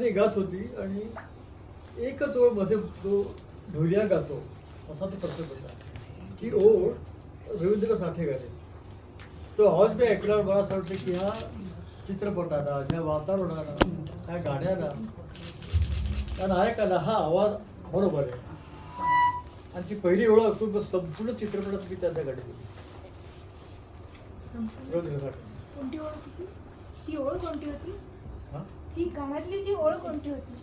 ती गात होती आणि एकच ओळमध्ये तो ढोलिया गातो असा तो प्रसंग होता. ती ओळ रवींद्र साठे गाले तो आवाज मी ऐकल्यावर मला असं वाटतं की ह्या चित्रपटाला ह्या वातावरणाला ह्या गाण्याला त्या नायकाला हा आवाज बरोबर आहे. आणि ती पहिली ओळख मग संपूर्ण चित्रपटात मी त्यांच्या गाडी दिली रवींद्र साठे. कोणती ओळ होती ती ओळ कोणती होती? हा? ती गाण्यातली ती ओळ कोणती होती?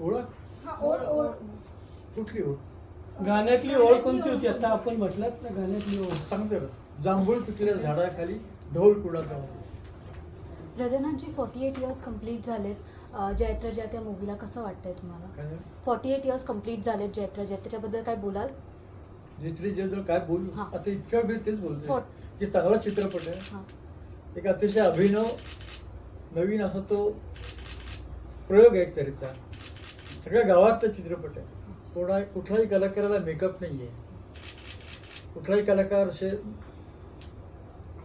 ओळख? हा ओळ ओळ. कुठली ओळख गाण्यातली ओळ कोणती होती? आता आपण म्हटलं ना गाण्यातली ओळ. सांगते ना जांभूळ पिकलेल्या झाडाखाली ढोल कुणाचा Hridaynathji forty eight years complete झालेत. अं, जयत्र जय त्या मूवीला कसं वाटतंय तुम्हाला? काय झालं? फॉर्टी एट इयर्स कंप्लीट झालेत जयत्र जय. त्याच्याबद्दल काय बोलाल? जयश्री जयंद्र काय बोलू हा. आता इतक्या वेळ मी तेच For- की चांगला चित्रपट आहे. हां. एक अतिशय अभिनव नवीन असा तो प्रयोग आहे एक तऱ्हेचा. सगळ्या गावातला चित्रपट आहे. कोणा कुठलाही कलाकाराला मेकअप नाही आहे कुठलाही कलाकार असे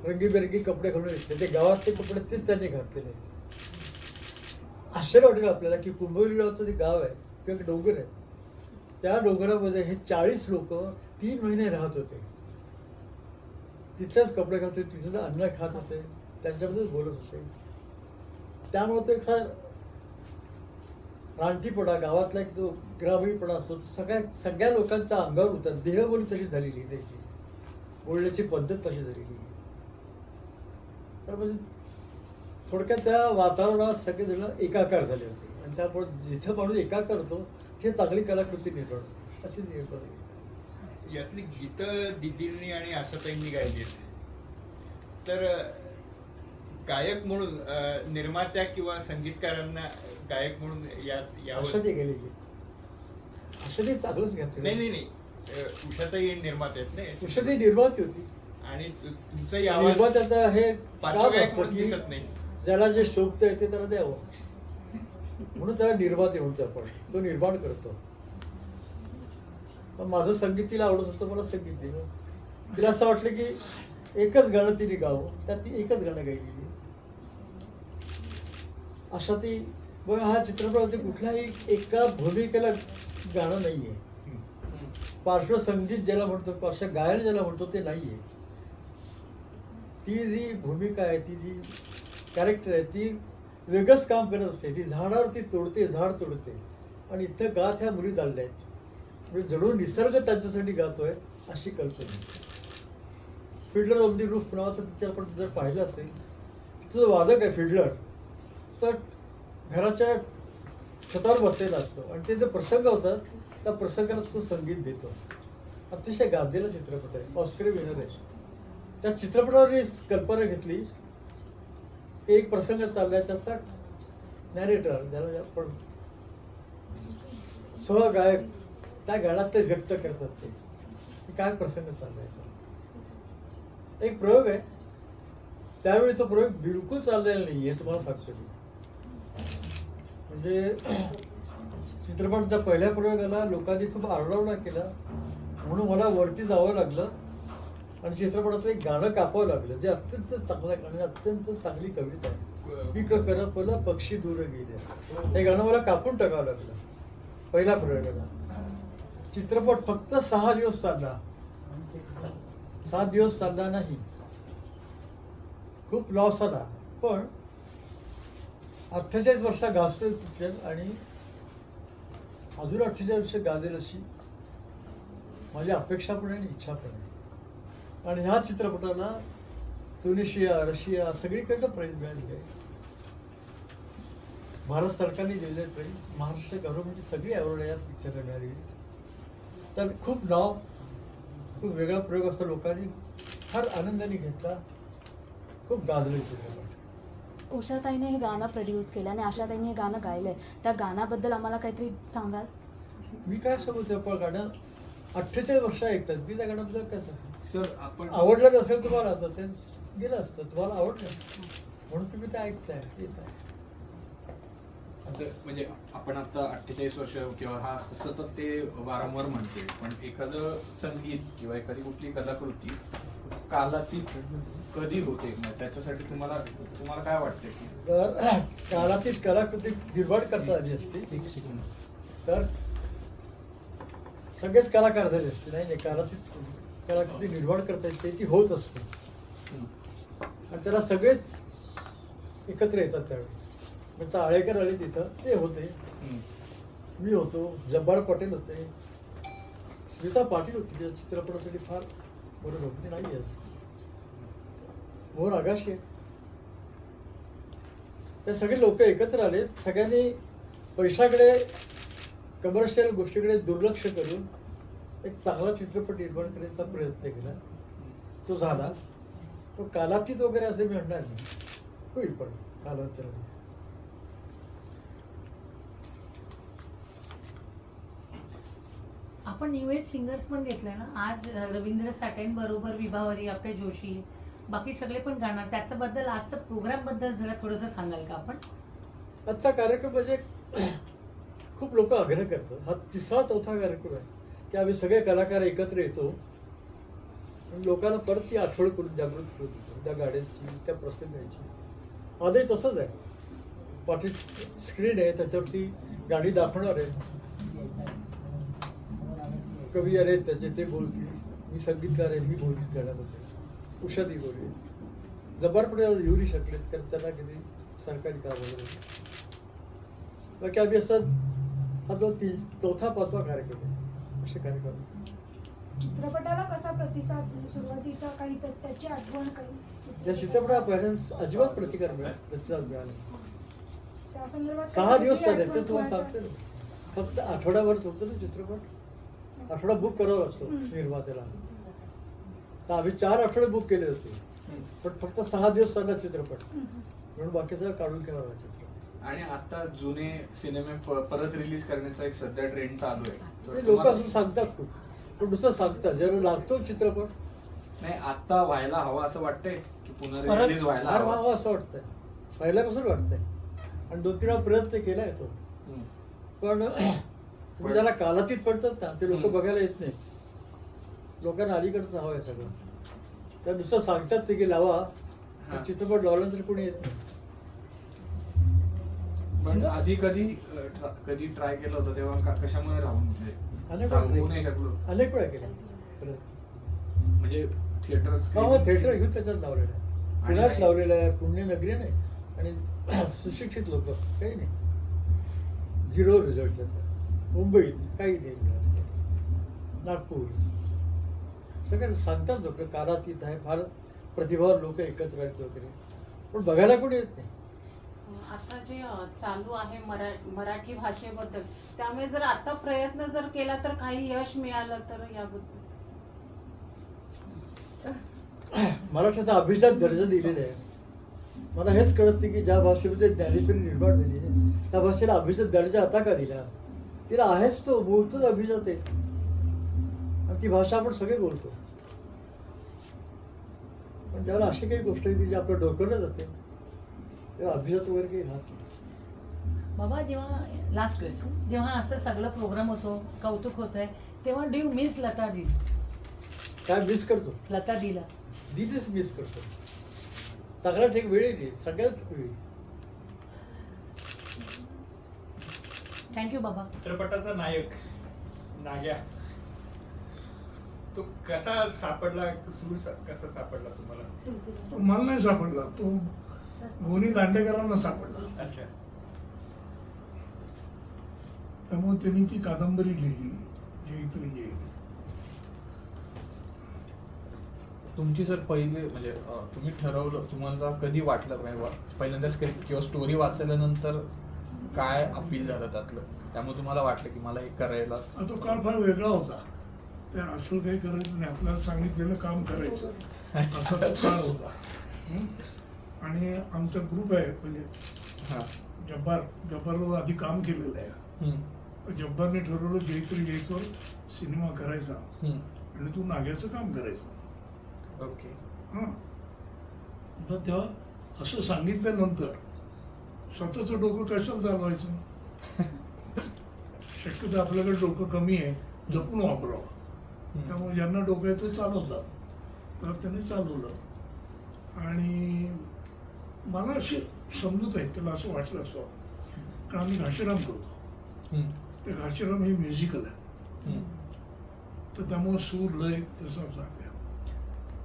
रंगीबेरंगी कपडे घालून येते ते गावातले कपडे तेच त्यांनी घातलेले आहेत. आश्चर्य वाटेल आपल्याला की कुंभवली जे गाव आहे किंवा एक डोंगर आहे त्या डोंगरामध्ये हे चाळीस लोक तीन महिने राहत होते. तिथलेच कपडे घालत होते अन्न खात होते त्यांच्याबद्दल बोलत होते. त्यामुळे ते फार रानटीपणा गावातला एक जो ग्रामीणपणा असतो तो सगळ्या सगळ्या लोकांच्या अंगावर उतर देहबोली तशी झालेली आहे त्याची. बोलण्याची पद्धत तशी झालेली आहे. तर म्हणजे थोडक्यात त्या वातावरणात सगळेजण एकाकार झाले होते. आणि त्यामुळे जिथं माणूस एकाकार होतो तिथे चांगली कलाकृती निर्माण होते. अशी निर्माण यातली गीतं दिदींनी आणि आशाताईंनी गायली तर गायक म्हणून निर्मात्या किंवा संगीतकारांना गायक म्हणून यात यावर ते गेलेली ते चांगलंच घातलं नाही नाही नाही. उषाताई निर्माते आहेत नाही ती निर्माती होती. आणि तु- तुमचाही आवाज निर्मात्याचा हे काम पार्श्वगायक असतं म्हणून की दिसत नाही. ज्याला जे शोभतंय ते त्याला द्यावं. म्हणून त्याला निर्माते म्हणतो आपण. तो निर्माण करतो. पण माझं संगीत तिला आवडत होतं मला संगीत दिलं. तिला असं वाटलं की एकच गाणं तिने गावं. त्यात ती एकच गाणं गायलेली अशा ती बघा हा चित्रपटात कुठल्याही एका भूमिकेला गाणं नाही आहे पार्श्वसंगीत ज्याला म्हणतो पार्श्व गायन ज्याला म्हणतो ते नाही आहे ती जी भूमिका आहे ती जी कॅरेक्टर आहे ती वेगळंच काम करत असते. ती झाडावरती तोडते झाड तोडते. आणि इथं गात ह्या मुली चालल्या आहेत. म्हणजे जणू निसर्ग त्यांच्यासाठी गातोय अशी कल्पना फिडलर ऑफ दी रूफ नावाचं पिक्चर आपण जर पाहिलं असेल तिचं वादक आहे फिडलर तर घराच्या छतावर बसलेला असतो. आणि ते जे प्रसंग होतात त्या प्रसंगाला तो संगीत देतो. अतिशय गाजलेला चित्रपट आहे. ऑस्कर विनर आहे. त्या चित्रपटावर ही कल्पना घेतली. एक प्रसंग चाललाय त्याचा नॅरेटर ज्याला आपण सहगायक त्या गाण्यात ते व्यक्त करतात ते. काय प्रसंग चाललाय तो. एक प्रयोग आहे. त्यावेळी तो प्रयोग बिलकुल चाललेला नाही आहे तुम्हाला सांगतो मी. म्हणजे चित्रपटच्या पहिल्या प्रयोगाला लोकांनी खूप आरडावडा केला. म्हणून मला वरती जावं लागलं आणि चित्रपटातलं एक गाणं कापावं लागलं जे अत्यंत चांगलं गाणं अत्यंत चांगली कविता आहे. पीक करपला पक्षी दूर गेले. हे गाणं मला कापून टाकावं लागलं पहिल्या प्रयोगाला. चित्रपट फक्त सहा दिवस चालला. सात दिवस चालला नाही. खूप लॉस आला. पण अठ्ठेचाळीस वर्षात गाजते पिक्चर आणि अजून अठ्ठेचाळीस वर्ष गाजेल अशी माझी अपेक्षा पण आहे आणि इच्छा पण आहे. आणि ह्या चित्रपटाला तुनिशिया रशिया सगळीकडनं प्राईज मिळालेली आहे. भारत सरकारने दिलेले प्राईज महाराष्ट्र गव्हर्नमेंटची सगळी अवॉर्ड या पिक्चरला मिळालेली तर खूप नाव खूप वेगळा प्रयोग असतो लोकांनी फार आनंदाने घेतला. खूप गाजले चित्रपट. उषाताईने हे गाणं प्रोड्यूस केलं आणि आशाताईने हे गाणं गायलंय. त्या गाण्याबद्दल आम्हाला काहीतरी सांगाल? मी काय सांगू त्या पण गाणं अठ्ठेचाळीस वर्ष ऐकतात. मी त्या गाण्याबद्दल काय सांगू? सर आपण आवडलं नसेल तुम्हाला तर ते गेलं असतं. तुम्हाला आवडलं? म्हणून तुम्ही ते ऐकताय येत आहे आता म्हणजे आपण आता अठ्ठेचाळीस वर्ष किंवा हा सतत ते वारंवार म्हणते पण एखादं संगीत किंवा एखादी कुठली कलाकृती कालातीत कधी होते? मग त्याच्यासाठी तुम्हाला तुम्हाला काय वाटतं? तर काळातील कलाकृती निर्माण करता आली असती तर सगळेच कलाकार झाले असते नाही? नाही काळातील कलाकृती निर्माण करता येते ती होत असते. आणि त्याला सगळेच एकत्र येतात त्यावेळी. म्हणजे आळेकर आले तिथं ते होते. मी होतो जब्बार पटेल होते. स्मिता पाटील होती तिच्या चित्रपटासाठी फार बरं लोकती नाही आज मोहन आहे ते सगळे लोक एकत्र आले सगळ्यांनी पैशाकडे कमर्शियल गोष्टीकडे दुर्लक्ष करून एक चांगला चित्रपट निर्माण करण्याचा प्रयत्न केला तो झाला तो कालातीत वगैरे असे मी म्हणणार नाही होईल पण कालांतराने आपण न्यू एज सिंगर्स पण घेतलंय ना. आज रवींद्र साठेन बरोबर विभावरी आपले जोशी बाकी सगळे पण गाणार. त्याच्याबद्दल आजचा प्रोग्रामबद्दल जरा थोडंसं सांगाल का आपण? आजचा कार्यक्रम म्हणजे खूप लोक आग्रह करतात. हा तिसरा चौथा कार्यक्रम आहे की आम्ही सगळे कलाकार एकत्र येतो. लोकांना परत ती आठवण करून जागृत करून देतो. त्या गाड्यांची त्या प्रसंगाची. आजही तसंच आहे. पाठी स्क्रीन आहे त्याच्यावरती गाणी दाखवणार आहे. कवी आले त्याचे ते बोलतील. मी संगीतकार आहे मी बोलतील गाण्याबद्दल उषादी बोलली जबरपणे येऊ नाही शकलेत कारण त्यांना किती सरकारी काम वगैरे. बाकी आम्ही असं हा जो तीन चौथा पाचवा कार्यक्रम आहे असे कार्यक्रम. चित्रपटाला कसा प्रतिसाद सुरुवातीच्या काही त्याची आठवण काही? या चित्रपटाला पहिल्यांदा अजिबात प्रतिकार मिळाला प्रतिसाद मिळाला सहा दिवस झाले ते तुम्हाला? सांगते. फक्त आठवड्याभर होतो ना चित्रपट? आठवडा बुक करावा लागतो. निर्मात्याला तर आम्ही चार आठवडे बुक केले होते. पण फक्त सहा दिवस चालला चित्रपट. म्हणून बाकी सगळं काढून केला चित्रपट. आणि आता जुने सिनेमे परत रिलीज करण्याचा एक सध्या ट्रेंड चालू आहे. लोक असं सांगतात खूप. पण दुसरं सांगतात. जर लागतो चित्रपट नाही आता व्हायला हवा असं वाटतंय की पुन्हा रिलीज व्हायला हवा. असं वाटतंय. पहिल्यापासून वाटतंय. आणि दोन तीन वेळा प्रयत्न केलाय तो. पण तुम्ही ज्याला कालातीत पडतात ना ते लोक. बघायला येत नाहीत. लोकांना अलीकडचं हवं आहे सगळं. त्या नुसतं सांगतात ते की लावा. चित्रपट लावल्यानंतर कोणी येत नाही. पण आधी कधी कधी ट्राय केलं होतं तेव्हा का- कशामुळे राहून म्हणजे अनेक सांगू वेळा नाही शकलो. अनेक वेळा केला. म्हणजे थिएटर हो थिएटर घेऊन त्याच्यात लावलेलं आहे. पुण्यात लावलेलं आहे पुण्यनगरी नाही. आणि सुशिक्षित लोक काही नाही. झिरो रिझल्ट त्याचा. मुंबईत काही नाही. नागपूर. सगळे सांगतात लोक कालातीत आहे फार प्रतिभावान लोक एकत्र आहेत वगैरे. पण बघायला कोणी येत नाही. आता जे चालू आहे मरा मराठी भाषेबद्दल त्यामुळे जर आता प्रयत्न जर केला तर काही यश मिळालं तर याबद्दल? मराठीचा अभिजात दर्जा दिलेला आहे. मला हेच कळत नाही की ज्या भाषेमध्ये ज्ञानेश्वरी निर्माण झाली त्या भाषेला अभिजात दर्जा आता का दिला? तिला आहेच तो बोलतोच अभिजात. आहे आणि ती भाषा आपण सगळे बोलतो. पण त्याला अशी काही गोष्ट आहे की जी आपल्या डोक्याला जाते. त्याला अभिजात वगैरे काही राहत नाही. बाबा जेव्हा लास्ट क्वेश्चन जेव्हा असं सगळं प्रोग्राम होतो कौतुक होत आहे तेव्हा डीव मिस लता दी? काय मिस करतो? लता दिला. दिदीच मिस करतो. सगळ्यात एक वेळ सगळ्यात वेळी. थँक्यू बाबा. चित्रपटाचा नायक नाग्या तो कसा सापडला? सूर सा- कसा सापडला तुम्हाला? तो मला नाही सापडला. तो गोनी दांडेकरांना सापडला. अच्छा. त्यामुळे त्यांनी ती कादंबरी लिहिली जे इतरी जे तुमची सर पहिली म्हणजे अ, तुम्ही ठरवलं तुम्हाला कधी वाटलं? म्हणजे वा- पहिल्यांदा स्क्रिप्ट किंवा स्टोरी वाचल्यानंतर काय अपील झालं त्यातलं? त्यामुळे तुम्हाला वाटलं की मला हे करायलाच हा तो काळ फार वेगळा होता. ते असं काही करायचं नाही. आपल्याला सांगितलेलं काम करायचं. असा तो काळ होता? आणि आमचा ग्रुप आहे म्हणजे हां. जब्बार. जब्बारवर आधी काम केलेलं आहे. जब्बारने ठरवलं जयत्री जयस्वर सिनेमा करायचा. आणि तू नाग्याचं काम करायचं. ओके. हां? तर तेव्हा असं सांगितल्यानंतर स्वतःचं डोकं कशाला चालवायचं? शक्यतो आपल्याकडे डोकं कमी आहे जपून वापरावं. त्यामुळे ज्यांना डोकं आहे ते चालवतात. तर त्याने चालवलं. आणि मला असे समजत आहेत त्याला असं वाटलं असं. कारण आम्ही घाशीराम करतो. ते घाशीराम हे म्युझिकल आहे. तर त्यामुळे सूर लय तसा जाते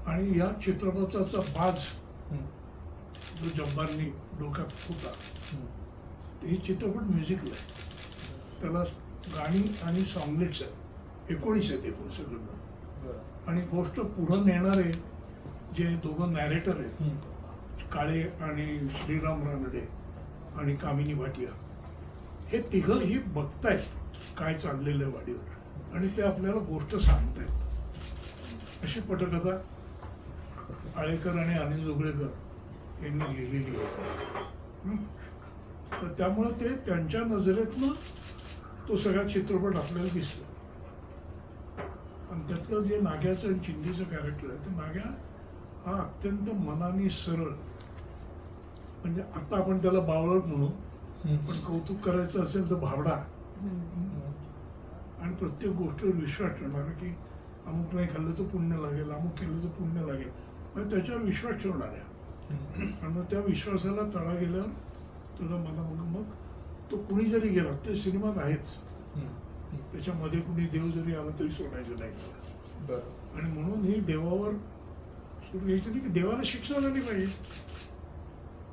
आणि या चित्रपटाचा बाज. जो जब्बारनी डोक्यात होता हम्म. हे चित्रपट म्युझिकल आहे त्याला गाणी आणि सॉंगलेट्स आहेत एकोणीस आहेत एकूण सगळं. आणि गोष्ट पुढं नेणारे जे दोघं नॅरेटर आहेत. काळे आणि श्रीराम रानडे आणि कामिनी भाटिया हे तिघंही बघतायत काय चाललेलं आहे वाडीवर आणि ते आपल्याला गोष्ट सांगतायत अशी पटकथा आळेकर आणि अनिल जोगळेकर यांनी लिहिलेली आहे. तर त्यामुळं ते त्यांच्या नजरेतनं तो सगळा चित्रपट आपल्याला दिसतो आणि त्यातलं जे नाग्याचं आणि चिंधीचं कॅरेक्टर आहे ते नाग्या हा अत्यंत मनाने सरळ. म्हणजे आता आपण त्याला बावळट म्हणू पण कौतुक करायचं असेल तर भावडा आणि प्रत्येक गोष्टीवर विश्वास ठेवणारा की अमुक नाही खाल्लं तर पुण्य लागेल अमुक केलं तर पुण्य लागेल. म्हणजे त्याच्यावर विश्वास ठेवणाऱ्या आणि मग त्या विश्वासाला तळा गेल्यावर तुझा मला मग मग तो कुणी जरी गेला ते सिनेमात आहेच. त्याच्यामध्ये कुणी देव जरी आला तरी सोडायचं नाही. आणि म्हणून ही देवावर सुरू घ्यायची नाही की देवाला शिक्षा झाली पाहिजे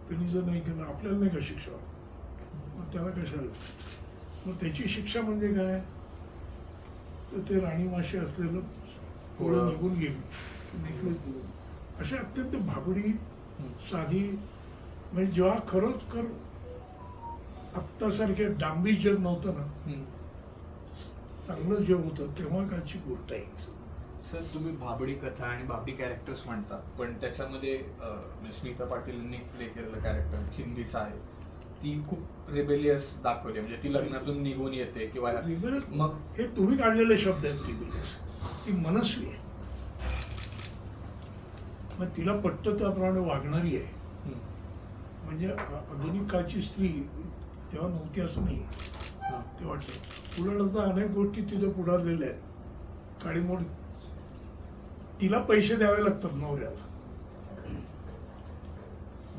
त्यांनी जर नाही केलं आपल्याला नाही का शिक्षा मग त्याला कशाला मग त्याची शिक्षा म्हणजे काय तर ते राणीमाशी असलेलं पोळं. निघून गेली निघलेच अशी अत्यंत भाबडी. साधी म्हणजे जेव्हा खरंच कर आत्तासारखे डांबी जग नव्हतं ना. चांगलं जग होतं तेव्हा कालची गोष्ट आहे. सर तुम्ही भाबडी कथा आणि भाबडी कॅरेक्टर्स म्हणता पण त्याच्यामध्ये म्हणजे स्मिता पाटीलने प्ले केलेलं कॅरेक्टर चिंदीचं आहे ती खूप रेबेलियस दाखवली म्हणजे ती लग्नातून निघून येते किंवा रिबेलियस मग हे तुम्ही काढलेले शब्द आहेत रिबेलियस ती मनस्वी आहे. मग तिला पटतं त्याप्रमाणे वागणारी आहे. म्हणजे आधुनिक काळची स्त्री तेव्हा नव्हती असं नाही. हां. ते वाटतं उलट आता अनेक गोष्टी तिथं पुढारलेल्या आहेत. काडीमोड तिला पैसे द्यावे लागतात नवऱ्याला.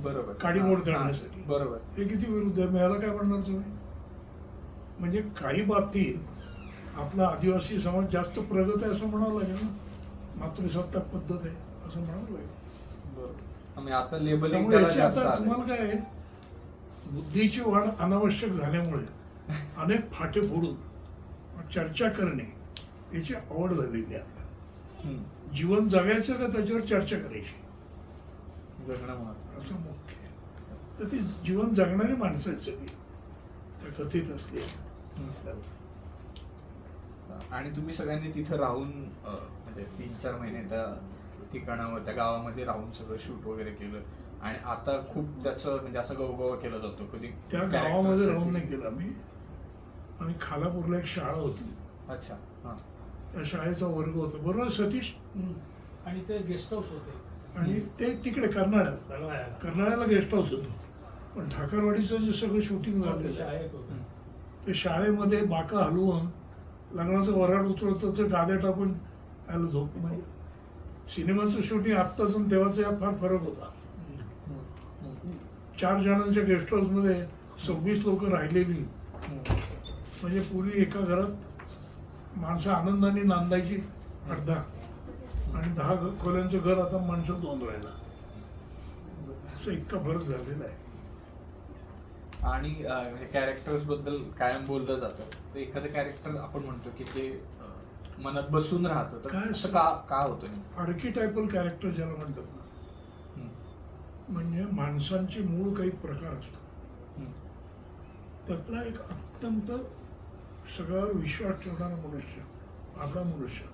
बरोबर. काडीमोड करण्यासाठी. बरोबर. हे किती विरुद्ध आहे? मिळायला काय म्हणणार तुम्ही? म्हणजे काही बाबतीत आपला आदिवासी समाज जास्त प्रगत आहे असं म्हणावं लागेल ना? मातृसत्ताक पद्धत आहे. असं बरोबर आता लेबलिंग आता. तुम्हाला काय आहे बुद्धीची वाढ अनावश्यक झाल्यामुळे अनेक फाटे फोडून चर्चा करणे याची आवड झालेली हम्म. जीवन जगायचं का त्याच्यावर चर्चा करायची जगणं. असं मुख्य आहे तर ती जीवन जगणारी माणसं आहेत सगळी त्या कथित असले. आणि तुम्ही सगळ्यांनी तिथं राहून म्हणजे तीन चार महिने त्या ठिकाणावर त्या गावामध्ये राहून सगळं शूट वगैरे केलं. आणि आता खूप त्याचं म्हणजे असं गवगवा केला जातो. कधी त्या गावामध्ये. राहून नाही केलं आम्ही आणि खालापूरला एक शाळा होती. अच्छा हां. त्या शाळेचा वर्ग होता. बरोबर सतीश आणि ते गेस्ट हाऊस होते. आणि ते तिकडे कर्नाळ्यात. कळवायला. कर्नाळ्याला गेस्ट हाऊस होतं. पण ठाकरवाडीचं जे सगळं शूटिंग शाळेत होतं. ते शाळेमध्ये बाका हलवून लग्नाचं वराड उतरवतं तर गाद्या टाकून आलं झोप म्हणजे सिनेमाचं शूटिंग आत्ताच आणि तेव्हाचा यात फार फरक होता. चार जणांच्या गेस्ट हाऊसमध्ये सव्वीस लोक राहिलेली. म्हणजे पूर्वी एका घरात माणसं आनंदाने नांदायची अर्धा. आणि दहा खोल्यांचं घर आता माणसं दोन राहिला. असं इतका फरक झालेला आहे. आणि कॅरेक्टर्सबद्दल कायम बोललं जातं. तर एखादं कॅरेक्टर आपण म्हणतो की ते मनात बसून राहतं. तर काय असं का का होतं? आर्किटायपल कॅरेक्टर ज्याला म्हणतात ना. म्हणजे माणसांचे मूळ काही प्रकार असतात. त्यातला एक अत्यंत सगळ्यावर विश्वास ठेवणारा मनुष्य भाबडा मनुष्य.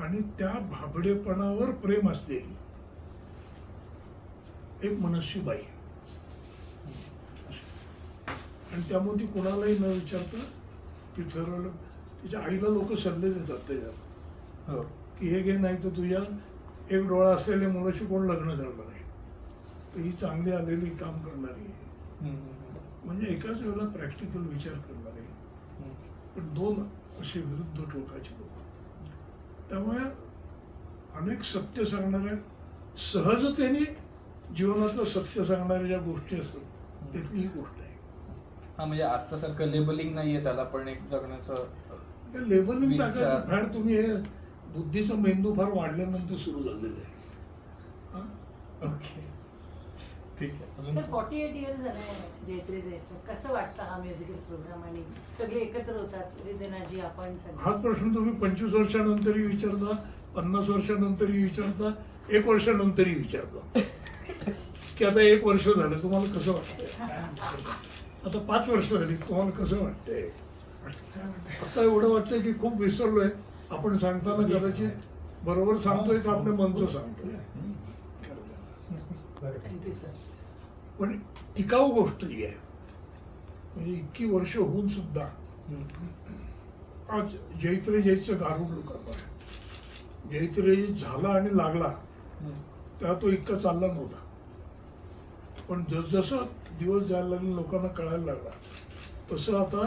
आणि त्या भाबडेपणावर प्रेम असलेली एक मनस्वी बाई आणि त्यामुळे ती कोणालाही न विचारता ती ठरवलं. तिच्या आईला लोक सल्ले देतात त्याच्यात. हो. की हे घे नाही तर तुझ्या एक डोळा असलेल्या मुलाशी कोण लग्न करणार आहे? तर ही चांगली आलेली काम करणारी आहे. म्हणजे एकाच वेळेला प्रॅक्टिकल विचार करणारे हम्म. पण दोन असे विरुद्ध टोकाचे लोक. त्यामुळे अनेक सत्य सांगणाऱ्या सहजतेने जीवनातलं सत्य सांगणाऱ्या ज्या गोष्टी असतात त्यातली ही गोष्ट आहे. हा म्हणजे आत्तासारखं लेबलिंग नाहीये त्याला पण एक जगण्याचं ते लेबलिंग. टाकायचं फॅड तुम्ही हे बुद्धीचा मेंदू फार वाढल्यानंतर सुरू झालेलं आहे. हा? ओके. ठीक आहे. अजून सर फॉर्टी एट इयर्स झालं जयत्री जायचं कसं वाटतं हा म्युझिकल प्रोग्राम आणि सगळे एकत्र होतात आपण सगळे? प्रश्न तुम्ही पंचवीस वर्षानंतरही विचारता पन्नास वर्षानंतरही विचारता एक वर्षानंतरही विचारता. की आता एक वर्ष झालं तुम्हाला कसं वाटतंय? आता पाच वर्ष झाली तुम्हाला कसं वाटतंय? आता एवढं वाटतंय की खूप विसरलोय. आपण सांगताना कदाचित बरोबर सांगतोय का आपल्या मनचं सांगतोय? पण टिकाऊ गोष्ट ही आहे. म्हणजे इतकी वर्ष होऊन सुद्धा आज जैत्रे जयचं गारुड लोकांना जैत्रे झाला आणि लागला. तेव्हा तो इतका चालला नव्हता. पण जसजसं दिवस जायला लागले लोकांना कळायला लागला तसं आता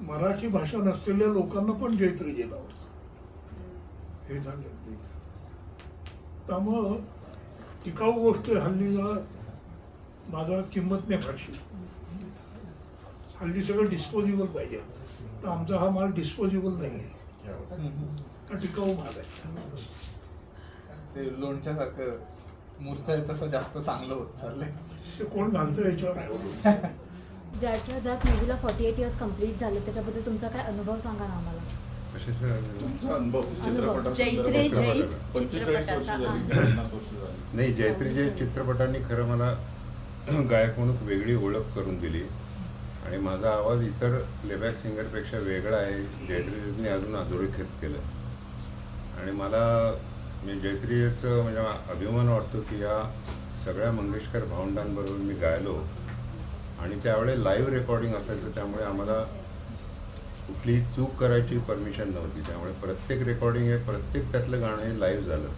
मराठी भाषा नसलेल्या लोकांना पण जैत्रे जैत आवडतं हे झालं. त्यामुळं टिकाऊ गोष्टी हल्ली जरा बाजारात किंमत नाही फारशी. हल्ली सगळं डिस्पोजेबल पाहिजे. तर आमचा हा माल डिस्पोजेबल नाही आहे. हा टिकाऊ माल आहे. ते लोणच्यासारखं मूर्त आहे तसं जास्त चांगलं होत चाललंय. ते कोण घालतं याच्यावर आहे. ज्यातल्या ज्यात मूवीला फॉर्टी एट इयर्स कंप्लीट झाले त्याच्याबद्दल तुमचा काय अनुभव सांगा ना आम्हाला. तुमचा अनुभव? चित्रपटाचा जैत्रे जैत पंचेचाळीस वर्ष चित्रपटाचा झाली पन्नास वर्ष झाली. नाही जयत्रीच्या चित्रपटांनी खरं मला गायक म्हणून वेगळी ओळख करून दिली. आणि माझा आवाज इतर प्लेबॅक सिंगरपेक्षा वेगळा आहे. जयत्रीजींनी अजून अधोरेखित केलं. आणि मला म्हणजे जयत्रीचं म्हणजे अभिमान वाटतो की या सगळ्या मंगेशकर भावंडांबरोबर मी गायलो. आणि त्यावेळेस लाईव्ह रेकॉर्डिंग असायचं त्यामुळे आम्हाला कुठलीही चूक करायची परमिशन नव्हती. त्यामुळे प्रत्येक रेकॉर्डिंग हे प्रत्येक त्यातलं गाणं हे लाईव्ह झालं.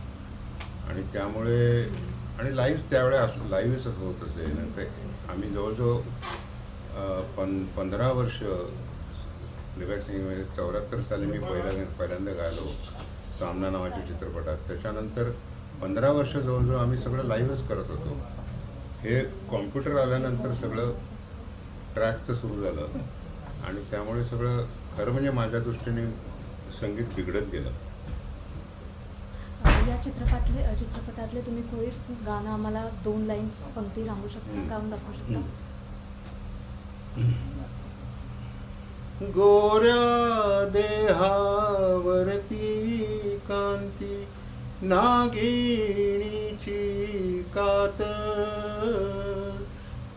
आणि त्यामुळे आणि लाईव्ह त्यावेळेस असं लाईव्हच होत असे नंतर आम्ही जवळजवळ पन पं पंधरा वर्ष प्लेबॅक सिंगिंगमध्ये चौऱ्याहत्तर साली मी पहिल्या पहिल्यांदा गायलो सामना नावाच्या चित्रपटात. त्याच्यानंतर पंधरा वर्ष जवळजवळ आम्ही सगळं लाईव्हच करत होतो. हे कॉम्प्युटर आल्यानंतर सगळं ट्रॅकचं सुरू झालं. आणि त्यामुळे सगळं खरं म्हणजे माझ्या दृष्टीने संगीत बिघडत गेलं. या चित्रपटातले अं, चित्रपटातले तुम्ही कोणी गाणं आम्हाला दोन लाईन पंक्ती सांगू शकता. गाऊन दाखवू शकता? गोऱ्या देहावरती कांती नागिणीची कात.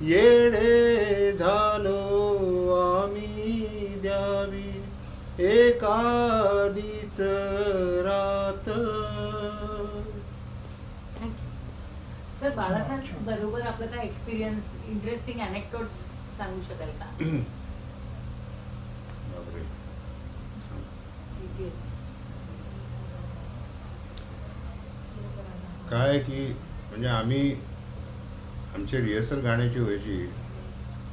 येडे झालो आम्ही द्यावी. एकादीच रात. सर बाळासाहेब बरोबर आपलं काय एक्सपिरियन्स इंटरेस्टिंग अनेक्टोट्स सांगू शकाल का बापरे. ठीक आहे. काय आहे की म्हणजे आम्ही आमची रिहर्सल गाण्याची व्हायची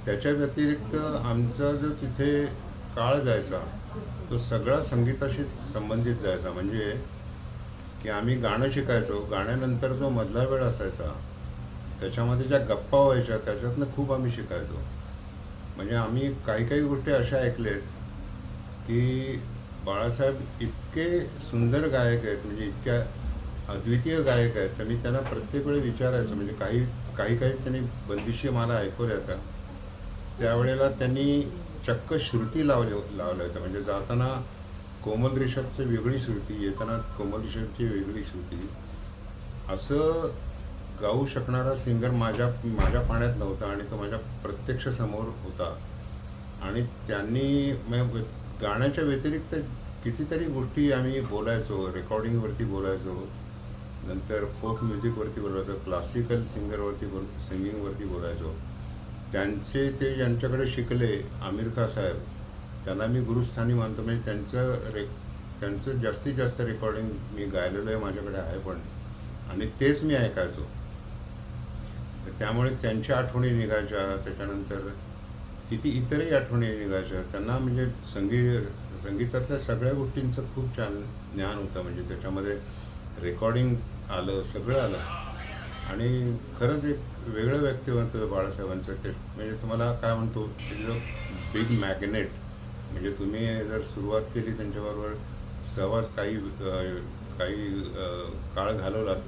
त्याच्या व्यतिरिक्त आमचा जो तिथे काळ जायचा तो सगळा संगीताशी संबंधित जायचा. म्हणजे की आम्ही गाणं शिकायचो गाण्यानंतर जो मधला वेळ असायचा त्याच्यामध्ये ज्या गप्पा व्हायच्या त्याच्यातनं खूप आम्ही शिकायचो. म्हणजे आम्ही काही काही गोष्टी अशा ऐकल्यात की बाळासाहेब इतके सुंदर गायक आहेत म्हणजे इतक्या अद्वितीय गायक आहेत. तर मी त्यांना प्रत्येक वेळी विचारायचं. म्हणजे काही काही काही त्यांनी बंदिशी मला ऐकवल्या होत्या त्यावेळेला त्यांनी चक्क श्रुती लावल्या लावल्या होत्या म्हणजे जाताना कोमल रिषभची वेगळी श्रुती येताना कोमल रिषभची वेगळी श्रुती. असं गाऊ शकणारा सिंगर माझ्या माझ्या पाण्यात नव्हता आणि तो माझ्या प्रत्यक्ष समोर होता. आणि त्यांनी गाण्याच्या व्यतिरिक्त कितीतरी गोष्टी आम्ही बोलायचो रेकॉर्डिंगवरती बोलायचो. नंतर फोक म्युझिकवरती बोलायचो क्लासिकल सिंगरवरती बोल सिंगिंगवरती बोलायचो. त्यांचे ते ज्यांच्याकडे शिकले आमिर खा साहेब त्यांना मी गुरुस्थानी मानतो. म्हणजे त्यांचं रे त्यांचं जास्तीत जास्त रेकॉर्डिंग मी गायलेलं आहे माझ्याकडे आहे पण आणि तेच मी ऐकायचो. तर त्यामुळे त्यांच्या आठवणी निघायच्या त्याच्यानंतर किती इतरही आठवणी निघायच्या. त्यांना म्हणजे संगीत संगीतातल्या सगळ्या गोष्टींचं खूप छान ज्ञान होतं. म्हणजे त्याच्यामध्ये रेकॉर्डिंग आलं सगळं आलं. आणि खरंच एक वेगळं व्यक्तिमत्व बाळासाहेबांचं ते म्हणजे तुम्हाला काय म्हणतो बिग मॅग्नेट म्हणजे तुम्ही जर सुरुवात केली त्यांच्याबरोबर सहवास काही काही काळ घालवलात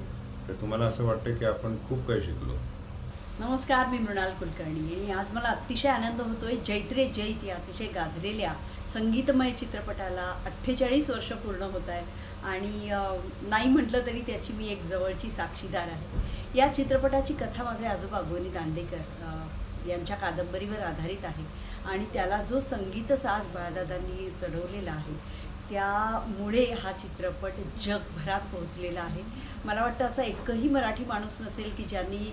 तर तुम्हाला असं वाटतं की आपण खूप काही शिकलो. नमस्कार मी मृणाल कुलकर्णी. आणि आज मला अतिशय आनंद होतोय जैत्रे जैत या अतिशय गाजलेल्या संगीतमय चित्रपटाला अठ्ठेचाळीस वर्ष पूर्ण होत आहेत. आणि नाही म्हटलं तरी त्याची मी एक जवळची साक्षीदार आहे. या चित्रपटाची कथा माझे आजोबा गोनी दांडेकर यांच्या कादंबरीवर आधारित आहे. आणि त्याला जो संगीत साज बाळदादांनी चढवलेला आहे त्यामुळे हा चित्रपट जगभरात पोहोचलेला आहे. मला वाटतं असा एकही मराठी माणूस नसेल की ज्यांनी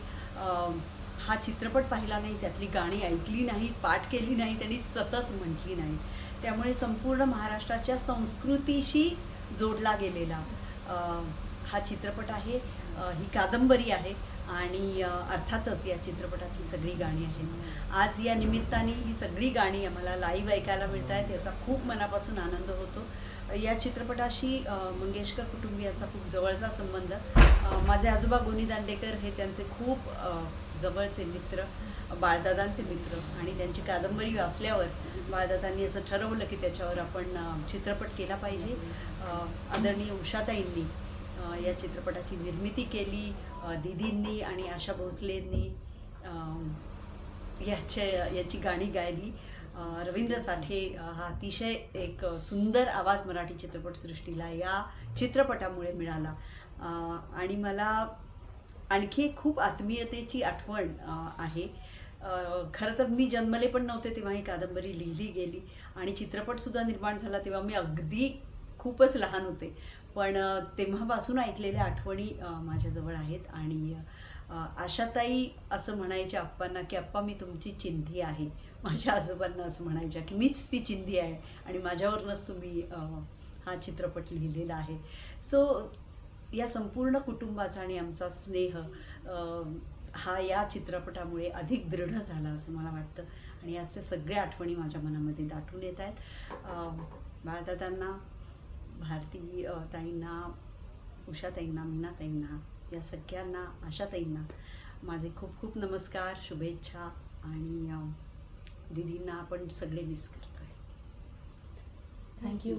हा चित्रपट पाहिला नाही त्यातली गाणी ऐकली नाहीत पाठ केली नाही त्यांनी सतत म्हटली नाही त्यामुळे संपूर्ण महाराष्ट्राच्या संस्कृतीशी जोडला गेलेला. हा चित्रपट आहे. ही कादंबरी आहे आणि अर्थातच या चित्रपटातली सगळी गाणी आहेत. आज या निमित्ताने ही सगळी गाणी आम्हाला लाईव्ह ऐकायला मिळत आहेत याचा खूप मनापासून आनंद होतो. या चित्रपटाशी मंगेशकर कुटुंबियांचा खूप जवळचा संबंध. माझे आजोबा गोनी दांडेकर हे त्यांचे खूप जवळचे मित्र बाळदादांचे मित्र आणि त्यांची कादंबरी वाचल्यावर बाळदादांनी असं ठरवलं की त्याच्यावर आपण चित्रपट केला पाहिजे. आदरणीय उषाताईंनी या चित्रपटाची निर्मिती केली दिदींनी आणि आशा भोसलेंनी याचे याच्या याची गाणी गायली. रवींद्र साठे हा अतिशय एक सुंदर आवाज मराठी चित्रपटसृष्टीला या चित्रपटामुळे मिळाला. आणि मला आणखी एक खूप आत्मीयतेची आठवण आहे. खरं तर मी जन्मले पण नव्हते तेव्हा ही कादंबरी लिहिली गेली आणि चित्रपटसुद्धा निर्माण झाला तेव्हा मी अगदी खूपच लहान होते. पण तेव्हापासून ऐकलेल्या आठवणी माझ्याजवळ आहेत आणि आशाताई असं म्हणायच्या आप्पांना की आप्पा मी तुमची चिंधी आहे. माझ्या आजोबांना असं म्हणायच्या की मीच ती चिंधी आहे आणि माझ्यावरूनच तुम्ही हा चित्रपट लिहिलेला आहे. सो या संपूर्ण कुटुंबाचा आणि आमचा स्नेह हा या चित्रपटामुळे अधिक दृढ झाला असं मला वाटतं. आणि असे सगळ्या आठवणी माझ्या मनामध्ये दाटून येत आहेत. बाळदादांना भारती ताईंना उषाताईंना मीनाताईंना या सगळ्यांना आशाताईंना माझे खूप खूप नमस्कार शुभेच्छा आणि दिदींना दीदींना आपण सगळे मिस करतोय. थँक्यू